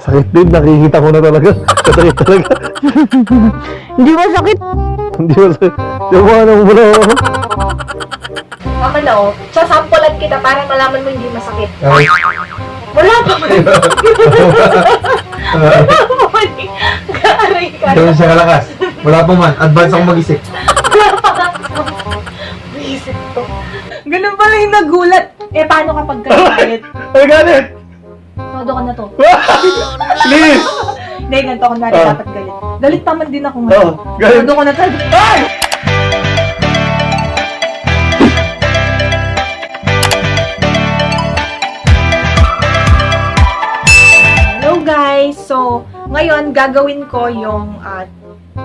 Sakit din, nakikita ko na talaga. Sakit talaga. Hindi masakit. Hindi mo sa... Yung mga nang mula ako. Mama na oh, sasampulan kita para malaman mo hindi masakit. Ay. Wala pa man. Wala pa man. Kaaray ka. Gawin siya kalakas. Wala pa man. Advance ako mag-isip. Visit to. Ganun pala yung nagulat. Eh, paano kapag galit? Ay, galit! Todo ko na to. Please! Hindi, ganito ako na Oh. dapat galit. Galit naman din ako ngayon. galit. Todo ko na to. Ay! Hello guys! So, ngayon gagawin ko yung ah,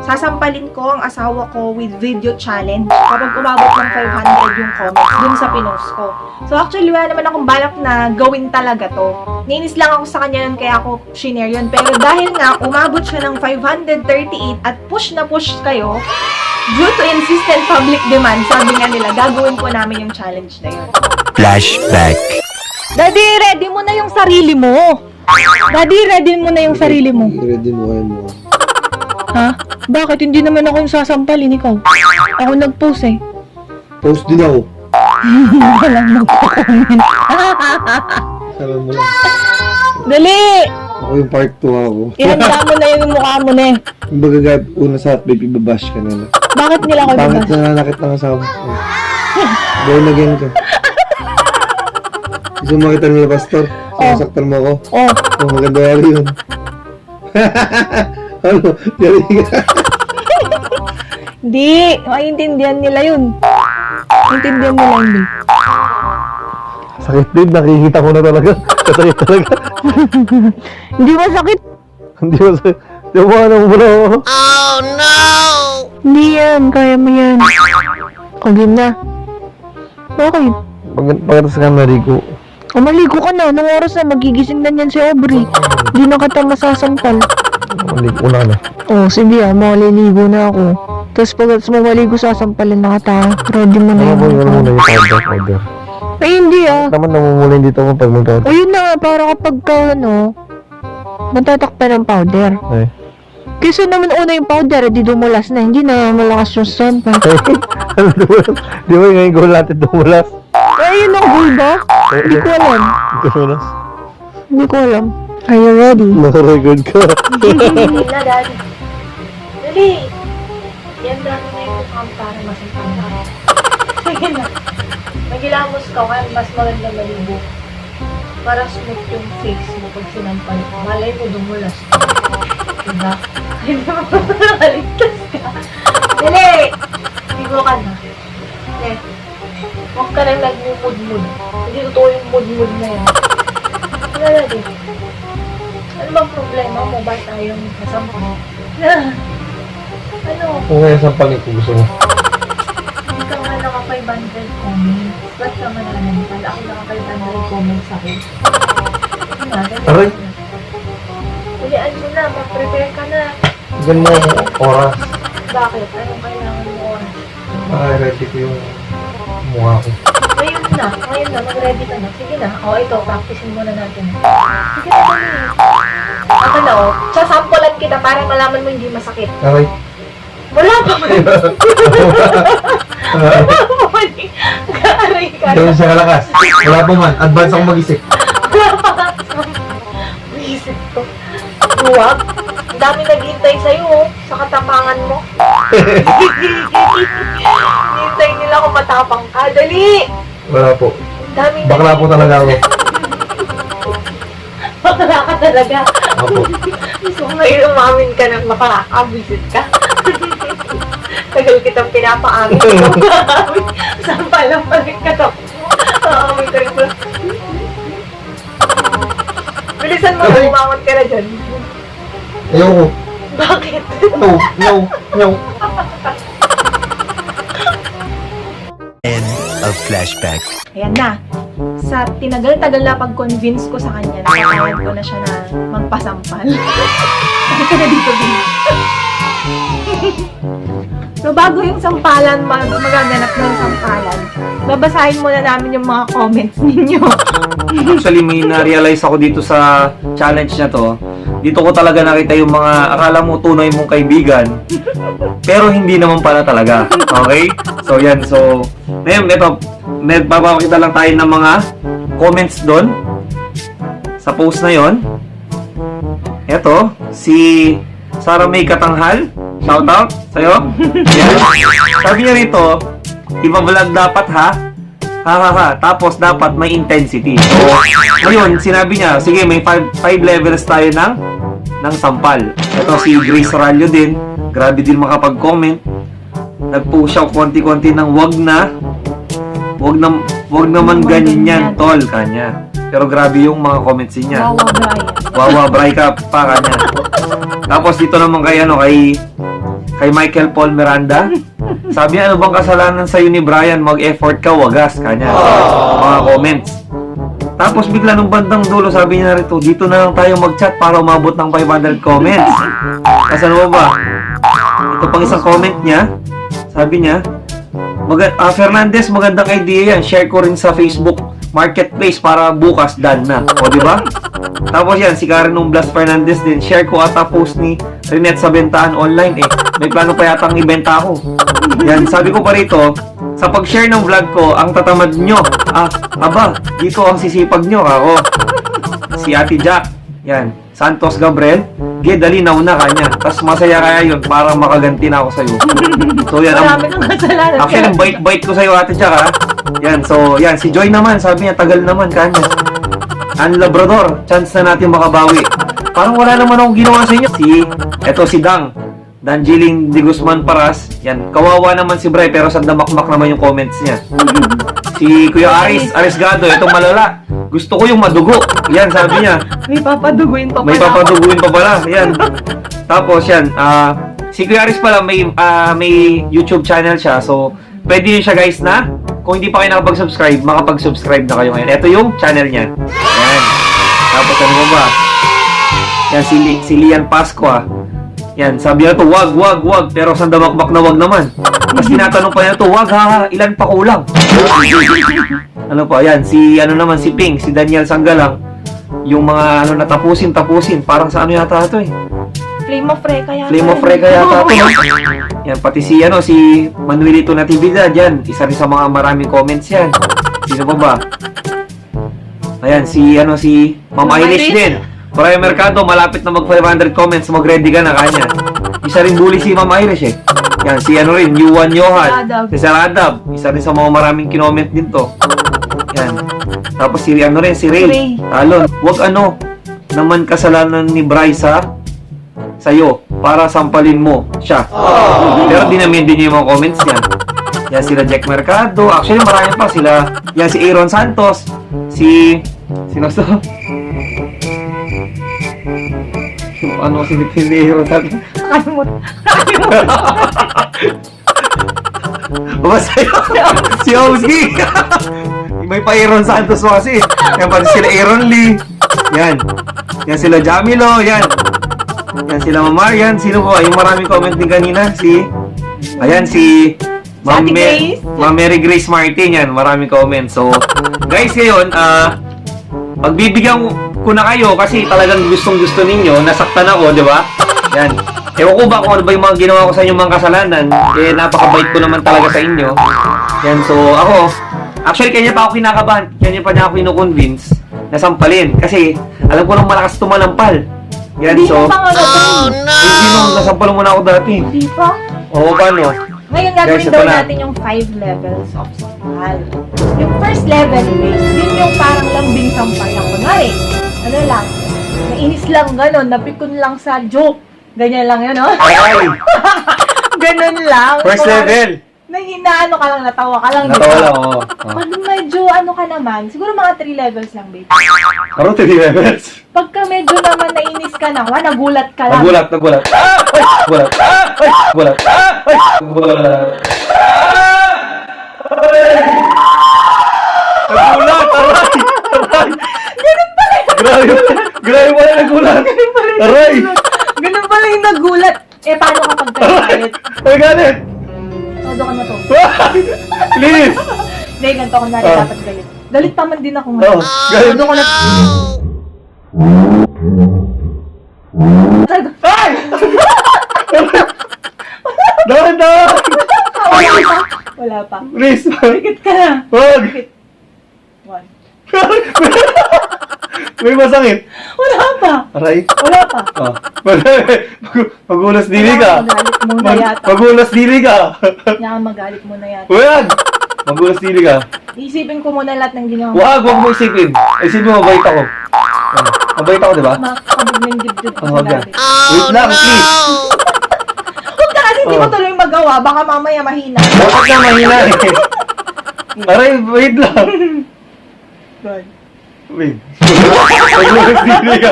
sasampalin ko ang asawa ko with video challenge kapag umabot ng 500 yung comments dun sa pinost ko. So actually wala naman akong balak na gawin talaga to. Ninis lang ako sa kanya nun kaya ako shinare yun. Pero dahil nga umabot siya ng 538 at push na push kayo, due to insistent public demand, sabi nga nila, gagawin po namin yung challenge na yun. Flashback. Daddy, ready mo na yung sarili mo! Daddy, ready mo na yung sarili mo. Ready mo kayo mo. Ha? Bakit? Hindi naman ako yung sasampalin, ikaw. Ako nag-post eh. Post din ako. Walang nagko-comment. Sabi mo lang. Dali! Ako yung part 2 ako. Ihanda mo na yung mukha mo na eh. Yung bagagayat una sa hotbabe, ibabash ka nila. Bakit nila ako Pangit nabas? na nanakit ng asawa ko. Born again ka. Gusto mo makita nila, Pastor? Sinasaktan mo ako? Oh, Oh, maganda yari yun. ano? Yari ka. di. Maintindihan nila yun. Maintindihan nila hindi. Sakit din, nakikita ko na talaga. Sakit talaga. Hindi masakit. Hindi sa... Yung mga nang mula ako. Hindi yan. Kaya mo yan. O, game na. Bakit? Pag, pagkatas ka narigo. O, maligo ka na. Anong oras na? Magigising na niyan si Aubrey. Hindi na kita masasampal. Una ka na. O, sige ah. Maliligo na ako. Tapos pag mo maligo, sasampalin na kita. Ready mo na Ano yun. ko yung muna yung powder, powder. Ay, hindi ah. Naman namumulin dito ako pag mag O, yun na nga. Para kapag ka, ano, matatakpan ng powder. Ay. Kasi naman una yung powder, di dumulas na. Hindi na malakas yung sampal. Ay, ano dumulas? Di ba yung ngayon goal natin dumulas? Ay, yun ang goal ba? Hindi ko alam. Dumulas? Hindi ko alam. Are you ready? Nakarecord ka. Dali na, Daddy. Dali! Yan dami na yung mukhang para masipang na. Sige na. Magilamos ka kaya mas maganda maligo. Para smooth yung face mo pag sinampal. Malay mo dumulas. Diba? Hindi mo nakaligtas ka. Dali! Ligo ka na. Dali. Huwag ka nang nagmumud-mud. Hindi totoo yung mud-mud na yan. Wala na din. Ano bang problema mo? Ba't mo kasama? ano? Kung ngayon sa mo. Hindi ka nga naka 500 comments. Ba't ka mananalitan? Ako naka 500 comments ako. Ano na? ganyan Aray. Ulian mo na. Mag-prepare ka na. Ganyan mo yung oras. Bakit? Anong kailangan mo oras? Naka-ready ko yung mukha ko. Ngayon na. Ngayon na. Mag-ready ka na. Sige na. O, ito. Practicein muna natin. Sige na. dali. Ako na, o. Sasampulan kita para malaman mo hindi masakit. Aray. Wala pa man. Wala pa man. Kaaray ka. Gawin siya kalakas. Wala pa man. Advance ako mag-isip. Visit to. Duwag. Ang dami naghihintay sa'yo, oh. Sa katapangan mo. Hintay nila kung matapang ka. Dali! Wala po. Ang dami Bakla po talaga ako. Bakla ka talaga. Opo. So ngayon umamin ka na makaka-visit ka. Tagal kitang pinapaamin. Saan pa lang balik ka to? Aamin ka rin pala. Bilisan mo na umamon ka na dyan. Ayoko. Bakit? No, no, no. Flashback. Ayan na. Sa tinagal-tagal na pag-convince ko sa kanya, nakakayad ko na siya na magpasampal. Hindi ka na dito, din. so, bago yung sampalan, mag magaganap ng sampalan, babasahin muna namin yung mga comments ninyo. Actually, may na-realize ako dito sa challenge na to dito ko talaga nakita yung mga akala mo tunay mong kaibigan, pero hindi naman pala talaga. Okay? So, yan. So, ngayon, ito, may papakita lang tayo ng mga comments doon sa post na yon. Ito, si Sarah May Katanghal. Shout out sa'yo. Yan. Sabi niya rito, iba-vlog dapat ha. Ha ha ha. Tapos dapat may intensity. So, ngayon, sinabi niya, sige, may 5 levels tayo ng ng sampal. Ito si Grace Rallo din. Grabe din makapag-comment. Nag-post siya konti-konti ng wag na wag na wag naman ganyan yan, tol, kanya. Pero grabe yung mga comments niya. Wawa Brian. Wawa, bray ka pa kanya. Tapos dito naman kay ano, kay kay Michael Paul Miranda. Sabi niya, ano bang kasalanan sa'yo ni Brian? Mag-effort ka, wagas, kanya. Mga comments. Tapos bigla nung bandang dulo, sabi niya rito, dito na lang tayo mag-chat para umabot ng 500 comments. Kasi ano ba? Ito pang isang comment niya. Sabi niya, Mag ah, Fernandez, magandang idea yan. Share ko rin sa Facebook Marketplace para bukas done na. O, di ba? Tapos yan, si Karen ng Blas Fernandez din. Share ko ata post ni Renette sa bentahan online eh. May plano pa yatang ibenta ako. Yan, sabi ko pa rito, sa pag-share ng vlog ko, ang tatamad nyo. Ah, aba, dito ang sisipag nyo. Ako, si Ate Jack. Yan, Santos Gabriel. Ge, dali na una kanya. Tapos masaya kaya yun para makaganti na ako sa'yo. So yan, ang, Marami kang kasalanan. Actually, ang bait-bait ko sa'yo, Ate Jack, ha? Yan, so, yan. Si Joy naman, sabi niya, tagal naman, kanya. Ang Labrador, chance na natin makabawi. Parang wala naman akong ginawa sa inyo. Si, eto si Dang. Danjiling Di Guzman Paras. Yan, kawawa naman si Bray, pero sandamakmak naman yung comments niya. Si Kuya Aris, Arisgado, itong malala. Gusto ko yung madugo. Yan, sabi niya. May papaduguin pa May pala ako. papaduguin pa pala. Yan. Tapos yan, ah si Kuya Aris pala may ah, may YouTube channel siya. So, pwede yun siya guys na kung hindi pa kayo nakapag-subscribe, makapag-subscribe na kayo ngayon. Ito yung channel niya. Yan. Tapos ano mo ba? Yan si, Li- si Lian Pasqua. Yan, sabi niya to, wag, wag, wag. Pero sandamakbak na wag naman. Tapos tinatanong pa niya to, wag ha, ha, ilan pa kulang? ano pa, yan, si ano naman, si Ping, si Daniel Sanggalang. Yung mga ano na tapusin, tapusin. Parang sa ano yata ito eh. Flame of Reka yata. Flame of Reka yata ito. Yan, pati si ano, si Manuelito Natividad, yan. Isa rin sa mga maraming comments yan. Sino pa ba? Ayan, si ano, si Ma'am Irish din. Brian Mercado, malapit na mag 500 comments. Mag-ready ka na, kanya. Isa rin bully si Ma'am Irish eh. Yan, si ano rin, Yuan Johan. Adab. Si Sir Adab. Isa rin sa mga maraming kinoment din to. Yan. Tapos si ano rin, si Ray. Ray. Talon. Huwag ano, naman kasalanan ni Bryce sa sa'yo para sampalin mo siya. Pero dinamin din niya yung mga comments niya. Yan sila Jack Mercado. Actually, marami pa sila. Yan si Aaron Santos. Si... Sino to? ano si ni Aaron Santos? Kalimut. Kalimut. Basta yun. si Ozzy. May pa Aaron Santos mo kasi. Yan pati sila Aaron Lee. Yan. Yan sila Jamilo. Yan. Yan sila Mamarian. Sino po? Yung maraming comment din kanina. Si... Ayan, si... Ma'am, Ma-. Ma'am Mary Grace Martin. Yan, maraming comment. So, guys, ngayon, ah... pagbibigyan ko na kayo kasi talagang gustong gusto ninyo, nasaktan ako, di ba? Yan. Ewan ko ba kung ano ba yung mga ginawa ko sa inyong mga kasalanan, eh napakabait ko naman talaga sa inyo. Yan, so ako, actually kanya pa ako kinakabahan, kanya pa niya ako kinukonvince na sampalin. Kasi alam ko nang malakas tumalampal. Yan, Hindi so, pa nga oh, hindi nung nasampal mo na ako dati. Hindi pa. Oo, paano? Ngayon Guys, gagawin ito daw na. natin yung five levels of sampal. Yung first level, guys, yun yung parang lambing sampal lang. Kunwari, ano lang, nainis lang gano'n, napikon lang sa joke. Ganyan lang yun, no? Ay, Ganun lang. first Kunwari, level. Nahinaano ka lang, natawa ka lang, di Natawa lang, oo. Oh. Pag medyo ano ka naman, siguro mga 3 levels lang, babe. Ano, 3 levels? Pagka medyo naman nainis ka na, wa, nagulat ka lang. Nagulat, nagulat. Ah! Ay! Nagulat. Ah! Ay! Nagulat. Ah! Ay! Nagulat. Nagulat! Aray! Aray! Grabe! Grabe pala nagulat! Aray! Ganun pala yung nagulat. Eh, paano kapag galit? Ay, galit! Todo ka na to. Please! Hindi, ganito ko na ah. dapat galit. Galit pa man din ako ngayon. Oo, oh, oh, galit. Ano ko na... Talaga. Ay! Dahan, dahan! Wala pa. Wala pa. Riz! Dikit ka na. Huwag! Dikit. One. May masakit. Wala pa. Aray. Wala pa. Oh, ah. Mag- magulas dili ka. Magalit muna Mag- yata. magulas dili ka. Kailangan magalit muna yata. Huwag! Magulas dili ka. Isipin ko muna lahat ng ginawa mo. Wag, wag mo isipin. Isipin mo, mabait ako. Ah, Mabait ako, di ba? Makakabog ng dibdib ko Oh, sa wag yan. dati. Wait lang, please. Huwag ka kasi hindi Oh. mo tuloy magawa. Baka mamaya mahina. Bakit na mahina eh? Aray, wait lang. Good. Wait. Magulas dili ka.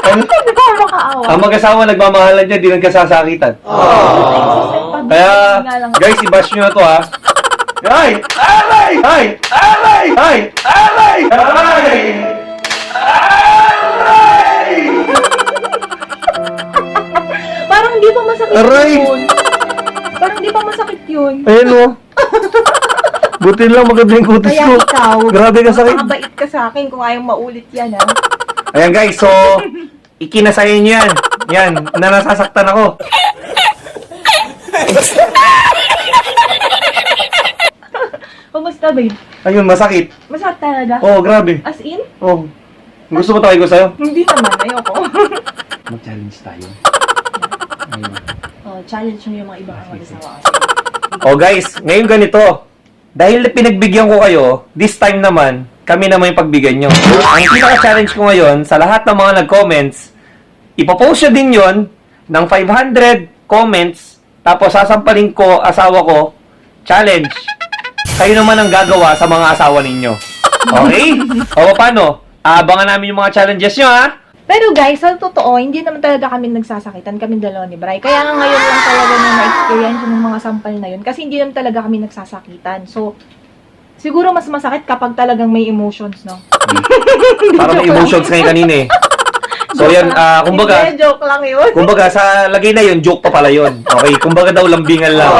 Ano? Hindi ko makaawa. Ang mag-asawa nagmamahalan niya, di nagkasasakitan. Kaya, guys, i-bash nyo na to ha. Ay! Aray! Ay! Aray! Ay! Aray! Aray! Aray! Parang hindi pa masakit Aray! yun. Parang hindi pa masakit yun. Ayun o. Buti lang maganda yung kutis Kaya ko. ikaw, Grabe ka sakit. makakabait ka sa akin kung ayaw maulit yan, ha? Ayan guys, so, ikinasayin nyo yan. Yan, na nasasaktan ako. Kumusta, babe? Ayun, masakit. Masakit talaga? Oh, grabe. As in? Oh. Gusto mo tayo ko sa'yo? Hindi naman, ayoko. Mag-challenge tayo. oh, challenge mo yung mga ibang mag-asawa kasi. Oh guys, ngayon ganito. Dahil pinagbigyan ko kayo, this time naman, kami naman yung pagbigyan nyo. Ang pinaka-challenge ko ngayon, sa lahat ng mga nag-comments, ipopost nyo din yon ng 500 comments, tapos sasampalin ko, asawa ko, challenge. Kayo naman ang gagawa sa mga asawa ninyo. Okay? O paano? Abangan namin yung mga challenges nyo, ha? Pero guys, sa totoo, hindi naman talaga kami nagsasakitan, kami dalawa ni Bray. Kaya nga ngayon lang talaga na na-experience yung mga sampal na yun. Kasi hindi naman talaga kami nagsasakitan. So, siguro mas masakit kapag talagang may emotions, no? Parang may emotions ngayon kanina eh. So yan, ah, kumbaga, Hindi, joke lang yun. Kumbaga, sa lagay na yun, joke pa pala yun. Okay? Kumbaga daw, lambingan lang.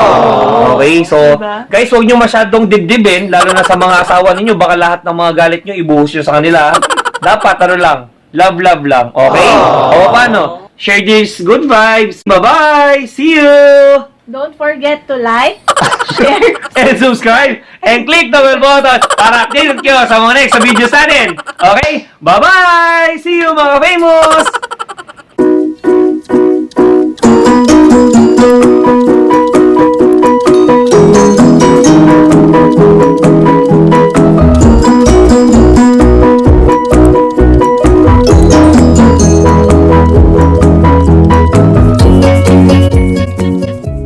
Okay? So, Diba? guys, huwag nyo masyadong dibdibin, lalo na sa mga asawa ninyo. Baka lahat ng mga galit nyo, ibuhos nyo sa kanila. Dapat, ano lang, love, love lang. Okay? O, paano? Share this good vibes. Bye-bye! See you! Don't forget to like, share, And subscribe! And click the bell button para updated kayo sa mga next sa videos natin. Okay? Bye-bye! See you, mga famous!